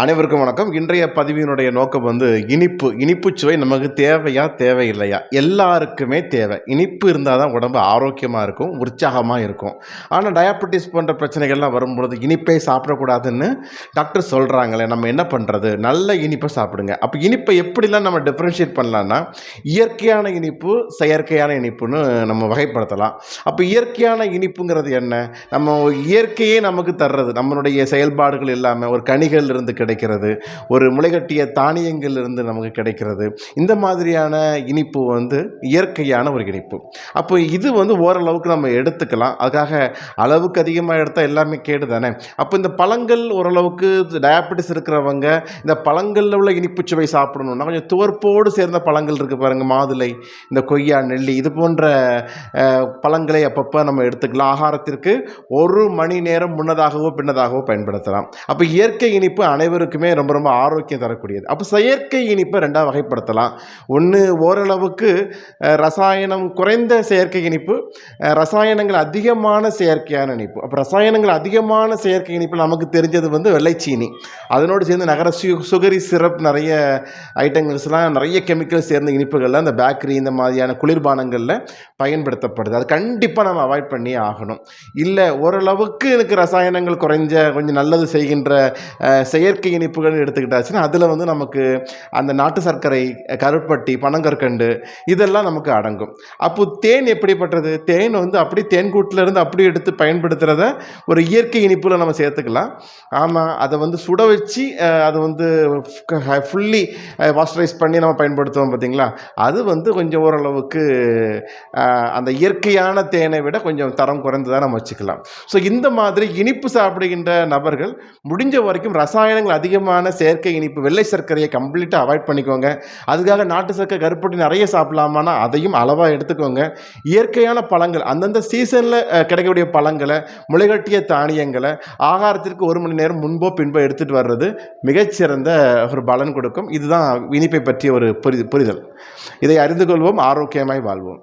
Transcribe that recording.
அனைவருக்கும் வணக்கம். இன்றைய பதிவினுடைய நோக்கம் வந்து இனிப்பு இனிப்பு சுவை நமக்கு தேவையா தேவையில்லையா? எல்லாருக்குமே தேவை. இனிப்பு இருந்தால் தான் உடம்பு ஆரோக்கியமாக இருக்கும் உற்சாகமாக இருக்கும். ஆனால் டயாபெட்டிஸ் போன்ற பிரச்சனைகள்லாம் வரும்பொழுது இனிப்பை சாப்பிடக்கூடாதுன்னு டாக்டர் சொல்கிறாங்களே நம்ம என்ன பண்ணுறது நல்ல இனிப்பை சாப்பிடுங்க. அப்போ இனிப்பை எப்படிலாம் நம்ம டிஃப்ரென்ஷியேட் பண்ணலான்னா இயற்கையான இனிப்பு செயற்கையான இனிப்புன்னு நம்ம வகைப்படுத்தலாம். அப்போ இயற்கையான இனிப்புங்கிறது என்ன? நம்ம இயற்கையே நமக்கு தர்றது நம்மளுடைய செயல்பாடுகள் இல்லாமல் ஒரு கனிகள் இருந்து கிடைக்கிறது. ஒரு முளைகட்டிய தானியங்கள் இருந்து நமக்கு கிடைக்கிறது. இந்த மாதிரியான இனிப்பு வந்து இயற்கையான ஒரு இனிப்பு. அப்போ இது வந்து ஓரளவுக்கு நம்ம எடுத்துக்கலாம். அதுக்காக அளவுக்கு அதிகமாக எடுத்தால் எல்லாமே கேடு தானே? அப்போ இந்த பழங்கள் ஓரளவுக்கு டயாபெட்டிஸ் இருக்கிறவங்க இந்த பழங்களில் உள்ள இனிப்பு சுவை சாப்பிடணும்னா கொஞ்சம் துவர்ப்போடு சேர்ந்த பழங்கள் இருக்குது பாருங்கள் மாதுளை இந்த கொய்யா நெல்லி இது போன்ற பழங்களை அப்பப்போ நம்ம எடுத்துக்கலாம். ஆகாரத்திற்கு ஒரு மணி நேரம் முன்னதாகவோ பின்னதாகவோ பயன்படுத்தலாம். அப்போ இயற்கை இனிப்பு அனைவருக்குமே ரொம்ப ரொம்ப ஆரோக்கியம் தரக்கூடியது. அப்போ செயற்கை இனிப்பை ரெண்டாக வகைப்படுத்தலாம். ஒன்று ஓரளவுக்கு ரசாயனம் குறைந்த செயற்கை இனிப்பு ரசாயனங்கள் அதிகமான செயற்கையான இனிப்பு. அப்போ ரசாயனங்கள் அதிகமான செயற்கை இனிப்பு நமக்கு தெரிஞ்சது வந்து வெள்ளைச்சீனி. அதனோடு சேர்ந்து நகர சு சுகரி சிரப் நிறைய ஐட்டங்கள்ஸ்லாம் நிறைய கெமிக்கல்ஸ் சேர்ந்த இனிப்புகளில் அந்த பேக்கரி இந்த மாதிரியான குளிர்பானங்களில் பயன்படுத்தப்படுது. அது கண்டிப்பாக நம்ம அவாய்ட் பண்ணியே ஆகணும். இல்லை ஓரளவுக்கு எனக்கு ரசாயனங்கள் குறைஞ்ச கொஞ்சம் நல்லது செய்கின்ற செயற்கை இயற்கை இனிப்புகள் எடுத்துக்கிட்டாச்சுன்னா அதில் வந்து நமக்கு அந்த நாட்டு சர்க்கரை கருப்பட்டி பனங்கற்கண்டு இதெல்லாம் நமக்கு அடங்கும். அப்போ தேன் எப்படிப்பட்டது? தேன் வந்து அப்படி தேன்கூட்டிலேருந்து அப்படி எடுத்து பயன்படுத்துகிறத ஒரு இயற்கை இனிப்பில் நம்ம சேர்த்துக்கலாம். ஆமாம் அதை வந்து சுட வச்சு அஹ், அதை வந்து ஃபுல்லி வாஸ்டரைஸ் பண்ணி நம்ம பயன்படுத்துவோம் பார்த்தீங்களா அது வந்து கொஞ்சம் ஓரளவுக்கு அந்த இயற்கையான தேனை விட கொஞ்சம் தரம் குறைந்ததாக நம்ம வச்சுக்கலாம். ஸோ இந்த மாதிரி இனிப்பு சாப்பிடுகின்ற நபர்கள் முடிஞ்ச வரைக்கும் ரசாயனங்கள் அதிகமான செயற்கை இனிப்பு வெள்ளை சர்க்கரையை கம்ப்ளீட்டாக அவாய்ட் பண்ணிக்கோங்க. அதுக்காக நாட்டு சர்க்கரை கருப்பட்டி நிறைய சாப்பிடலாமானா அதையும் அளவாக எடுத்துக்கோங்க. இயற்கையான பழங்கள் அந்தந்த சீசனில் கிடைக்கக்கூடிய பழங்களை முளைகட்டிய தானியங்களை ஆகாரத்திற்கு ஒரு மணி நேரம் முன்போ பின்போ எடுத்துகிட்டு வர்றது மிகச்சிறந்த ஒரு பலன் கொடுக்கும். இதுதான் இனிப்பை பற்றிய ஒரு புரிது புரிதல். இதை அறிந்து கொள்வோம் ஆரோக்கியமாய் வாழ்வோம்.